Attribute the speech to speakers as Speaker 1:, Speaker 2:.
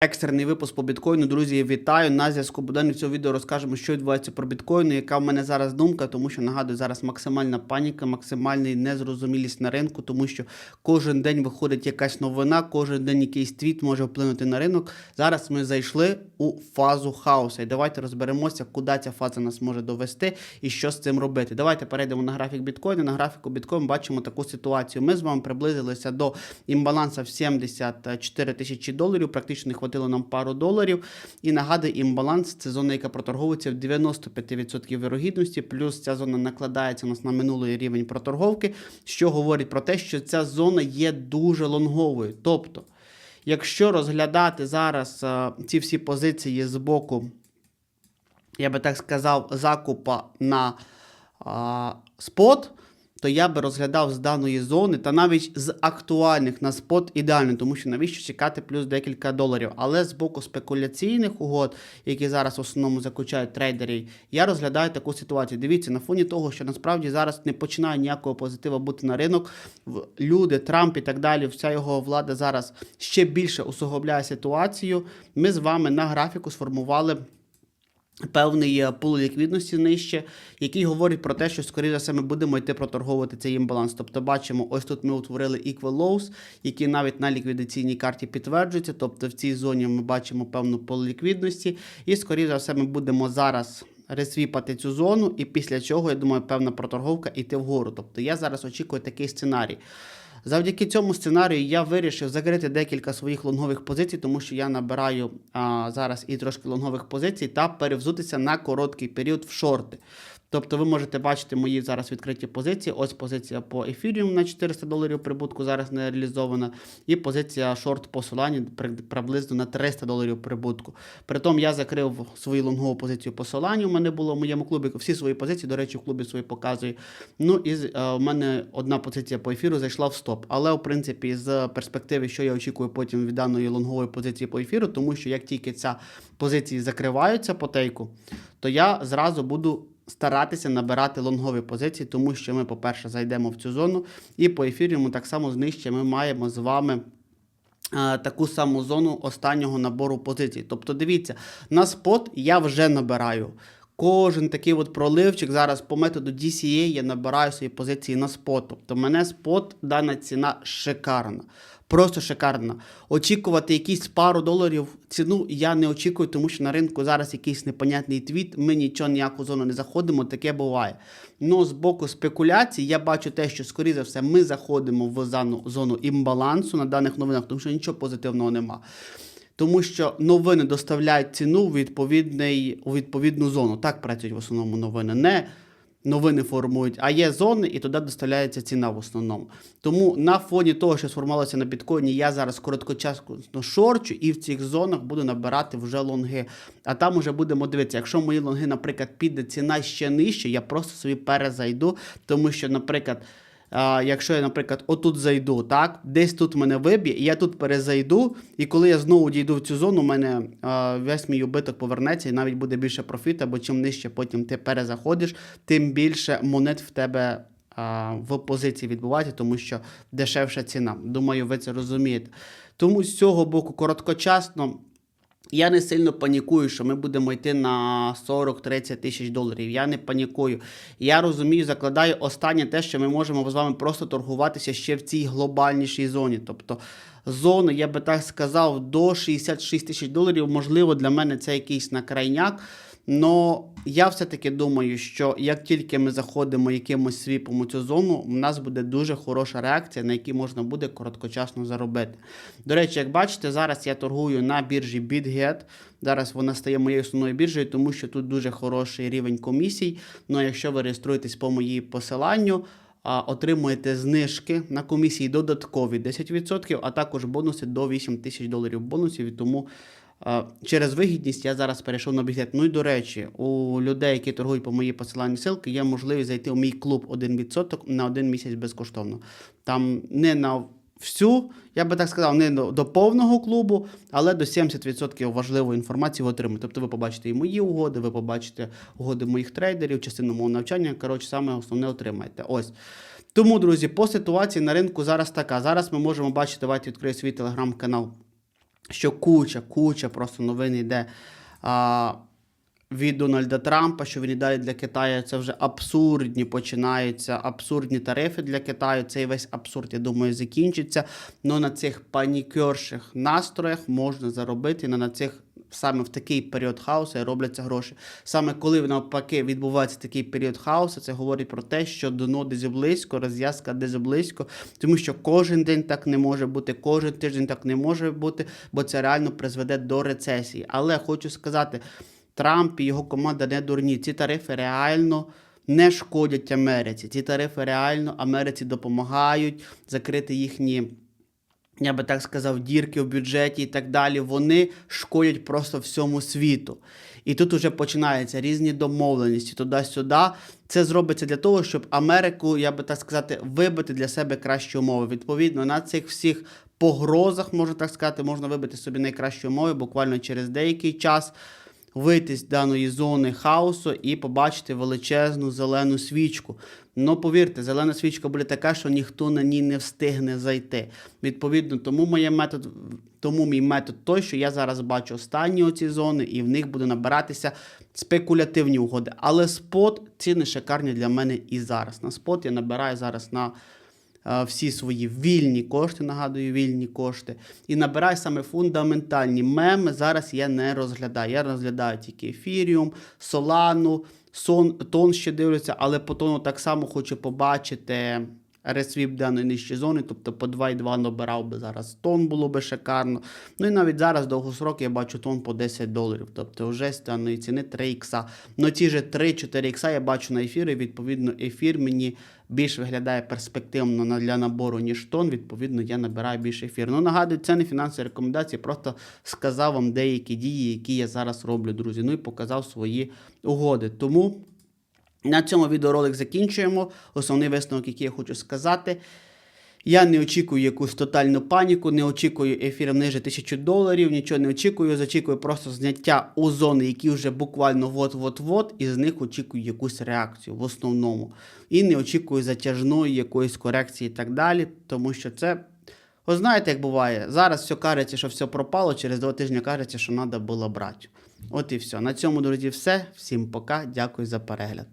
Speaker 1: Екстрений випуск по біткоїну. Друзі, вітаю. На зв'язку. І в цьому відео розкажемо, що відбувається про біткоїни, яка в мене зараз думка, тому що нагадую, зараз максимальна паніка, максимальна незрозумілість на ринку, тому що кожен день виходить якась новина, кожен день якийсь твіт може вплинути на ринок. Зараз ми зайшли у фазу хаоса. І давайте розберемося, куди ця фаза нас може довести і що з цим робити. Давайте перейдемо на графік біткоїна. На графіку біткоін бачимо таку ситуацію. Ми з вами приблизилися до імбаланса в 74 тисячі доларів. Практично хватило нам пару доларів. І нагадую, імбаланс це зона, яка проторговується в 95% вірогідності. Плюс ця зона накладається у нас на минулий рівень проторговки, що говорить про те, що ця зона є дуже лонговою. Тобто, якщо розглядати зараз е, ці всі позиції з боку, я би так сказав, закупа на а, спот, то я би розглядав з даної зони та навіть з актуальних на спот ідеально, тому що навіщо чекати плюс декілька доларів. Але з боку спекуляційних угод, які зараз в основному заключають трейдери, я розглядаю таку ситуацію. Дивіться, на фоні того, що насправді зараз не починає ніякого позитива бути на ринок. Люди, Трамп і так далі, вся його влада зараз ще більше усугубляє ситуацію. Ми з вами на графіку сформували. Певний пул ліквідності нижче, який говорить про те, що скоріше за все ми будемо йти проторговувати цей імбаланс. Тобто бачимо, ось тут ми утворили equal lows, які навіть на ліквідаційній карті підтверджуються. Тобто в цій зоні ми бачимо певну пул ліквідності, і скоріше за все ми будемо зараз ресвіпати цю зону, і після чого я думаю, певна проторговка йти вгору. Тобто я зараз очікую такий сценарій. Завдяки цьому сценарію я вирішив закрити декілька своїх лонгових позицій, тому що я набираю а, зараз і трошки лонгових позицій та перевзутися на короткий період в шорти. Тобто ви можете бачити мої зараз відкриті позиції. Ось позиція по ефіріум на 400 доларів прибутку зараз не реалізована. І позиція шорт по при- приблизно на 300 доларів прибутку. Притом я закрив свою лонгову позицію по Solana. У мене було в моєму клубі всі свої позиції. До речі, в клубі свої показую. Ну і е, в мене одна позиція по ефіру зайшла в стоп. Але в принципі, з перспективи, що я очікую потім від даної лонгової позиції по ефіру, тому що як тільки ця позиції закриваються по тейку, то я зразу буду старатися набирати лонгові позиції, тому що ми, по-перше, зайдемо в цю зону, і по ефіріуму так само знижче ми маємо з вами. е, Таку саму зону останнього набору позицій. Тобто, дивіться, на спот я вже набираю. Кожен такий от проливчик зараз по методу DCA я набираю свої позиції на спот. Тобто, мене спот дана ціна шикарна. Просто шикарна. Очікувати якісь пару доларів ціну я не очікую, тому що на ринку зараз якийсь непонятний твіт. Ми нічого ніяку зону не заходимо, таке буває. Ну, з боку спекуляцій я бачу те, що, скоріше за все, ми заходимо в зону, імбалансу на даних новинах, тому що нічого позитивного нема. Тому що новини доставляють ціну у, відповідний, у відповідну зону. Так працюють в основному новини. Не новини формують, а є зони, і туди доставляється ціна в основному. Тому на фоні того, що сформувалося на біткоїні, я зараз короткочасно шорчу і в цих зонах буду набирати вже лонги. А там уже будемо дивитися, якщо мої лонги, наприклад, піде ціна ще нижче, я просто собі перезайду, тому що, наприклад. А, якщо я, наприклад, отут зайду, так, десь тут мене виб'є, і я тут перезайду, і коли я знову дійду в цю зону, у мене а, весь мій убиток повернеться, і навіть буде більше профіту, бо чим нижче потім ти перезаходиш, тим більше монет в тебе в позиції відбувається, тому що дешевша ціна. Думаю, ви це розумієте. Тому з цього боку, короткочасно. Я не сильно панікую, що ми будемо йти на 40-30 тисяч доларів. Я не панікую. Я розумію, закладаю останнє те, що ми можемо з вами просто торгуватися ще в цій глобальнішій зоні. Тобто зону, я би так сказав, до 66 тисяч доларів. Можливо, для мене це якийсь накрайняк. Но я все-таки думаю, що як тільки ми заходимо якимось свіпом у цю зону, у нас буде дуже хороша реакція, на якій можна буде короткочасно заробити. До речі, як бачите, зараз я торгую на біржі BitGet. Зараз вона стає моєю основною біржею, тому що тут дуже хороший рівень комісій. Ну якщо ви реєструєтесь по моїй посиланню, отримуєте знижки на комісії додаткові 10%, а також бонуси до 8 тисяч доларів бонусів. І тому через вигідність я зараз перейшов на біглет. Ну і до речі, у людей, які торгують по моїй посиланні ссылки, є можливість зайти у мій клуб 1% на один місяць безкоштовно. Там не на всю, я би так сказав, не до, до повного клубу, але до 70% важливої інформації ви отримаєте. Тобто ви побачите і мої угоди, ви побачите угоди моїх трейдерів, частину мого навчання. Коротше, саме основне отримаєте. Ось. Тому, друзі, по ситуації на ринку зараз така. Зараз ми можемо бачити, давайте відкрию свій телеграм-канал. Що куча, куча просто новин йде а, від Дональда Трампа, що він і далі для Китаю це вже абсурдні починаються, абсурдні тарифи для Китаю. Цей весь абсурд, я думаю, закінчиться. Но на цих панікерших настроях можна заробити на, на цих. Саме в такий період хаосу робляться гроші. Саме коли навпаки відбувається такий період хаосу, це говорить про те, що дно десь близько, розв'язка десь близько, тому що кожен день так не може бути, кожен тиждень так не може бути, бо це реально призведе до рецесії. Але хочу сказати, Трамп і його команда не дурні. Ці тарифи реально. Не шкодять Америці. Ці тарифи реально Америці допомагають закрити їхні я би так сказав, дірки в бюджеті і так далі, вони шкодять просто всьому світу. І тут вже починаються різні домовленості туди-сюди. Це зробиться для того, щоб Америку, я би так сказати, вибити для себе кращі умови. Відповідно, на цих всіх погрозах, можна так сказати, можна вибити собі найкращі умови буквально через деякий час. Вийти з даної зони хаосу і побачити величезну зелену свічку. Ну, повірте, зелена свічка буде така, що ніхто на ній не встигне зайти. Відповідно, тому моє метод, тому мій метод той, що я зараз бачу останні оці зони, і в них буде набиратися спекулятивні угоди. Але спот ціни шикарні для мене і зараз. На спот я набираю зараз на всі свої вільні кошти, нагадую, вільні кошти. І набираю саме фундаментальні меми. Зараз я не розглядаю. Я розглядаю тільки ефіріум, солану, сон, тон ще дивлюся, але по тону так само хочу побачити. Ресвіп даної нижчі зони, тобто по 2,2 набирав би зараз тон, було би шикарно. Ну і навіть зараз довгосрок я бачу тон по 10 доларів, тобто вже з даної ціни 3 ікса. Ну ті же 3-4 ікса я бачу на ефірі, відповідно, ефір мені більш виглядає перспективно для набору, ніж тон, відповідно, я набираю більше ефір. Ну, нагадую, це не фінансові рекомендації, просто сказав вам деякі дії, які я зараз роблю, друзі. Ну і показав свої угоди. Тому. На цьому відеоролик закінчуємо. Основний висновок, який я хочу сказати. Я не очікую якусь тотальну паніку, не очікую ефірів ниже 1000 доларів, нічого не очікую. Зачікую просто зняття у зони, які вже буквально вот-вот-вот, і з них очікую якусь реакцію в основному. І не очікую затяжної якоїсь корекції і так далі, тому що це. Ви знаєте, як буває, зараз все кажеться, що все пропало, через два тижні кажеться, що треба було брати. От і все. На цьому, друзі, все. Всім пока. Дякую за перегляд.